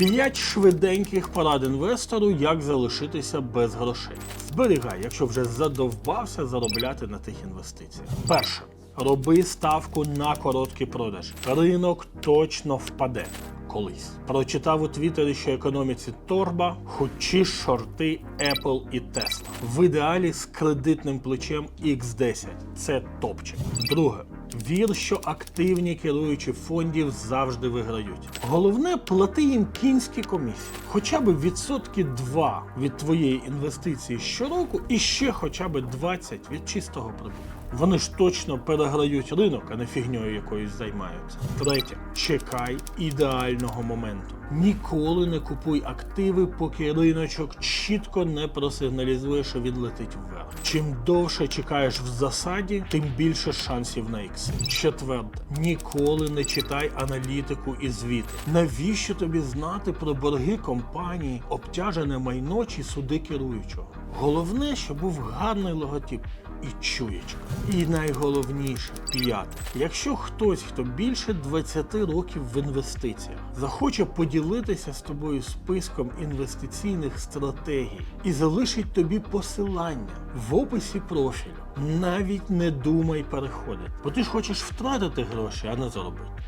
П'ять швиденьких порад інвестору, як залишитися без грошей. Зберігай, якщо вже задовбався заробляти на тих інвестиціях. Перше. Роби ставку на короткий продаж. Ринок точно впаде колись. Прочитав у Твіттері, що економіці торба, хочі шорти Apple і Tesla. В ідеалі з кредитним плечем X10. Це топчик. Друге. Вір, що активні керуючі фондів завжди виграють. Головне, плати їм кінські комісії. Хоча б відсотки 2 від твоєї інвестиції щороку і ще хоча б 20 від чистого прибутку. Вони ж точно переграють ринок, а не фігньою якоюсь займаються. Третє, чекай ідеального моменту. Ніколи не купуй активи, поки риночок чітко не просигналізує, що відлетить вверх. Чим довше чекаєш в засаді, тим більше шансів на ікси. Четверте, ніколи не читай аналітику і звіти. Навіщо тобі знати про борги компанії, обтяжене майно чи суди керуючого? Головне, щоб був гарний логотип і чуєчка. І найголовніше п'яте. Якщо хтось, хто більше 20 років в інвестиціях, захоче поділитися з тобою списком інвестиційних стратегій і залишить тобі посилання в описі профілю, навіть не думай переходити, бо ти ж хочеш втратити гроші, а не заробити.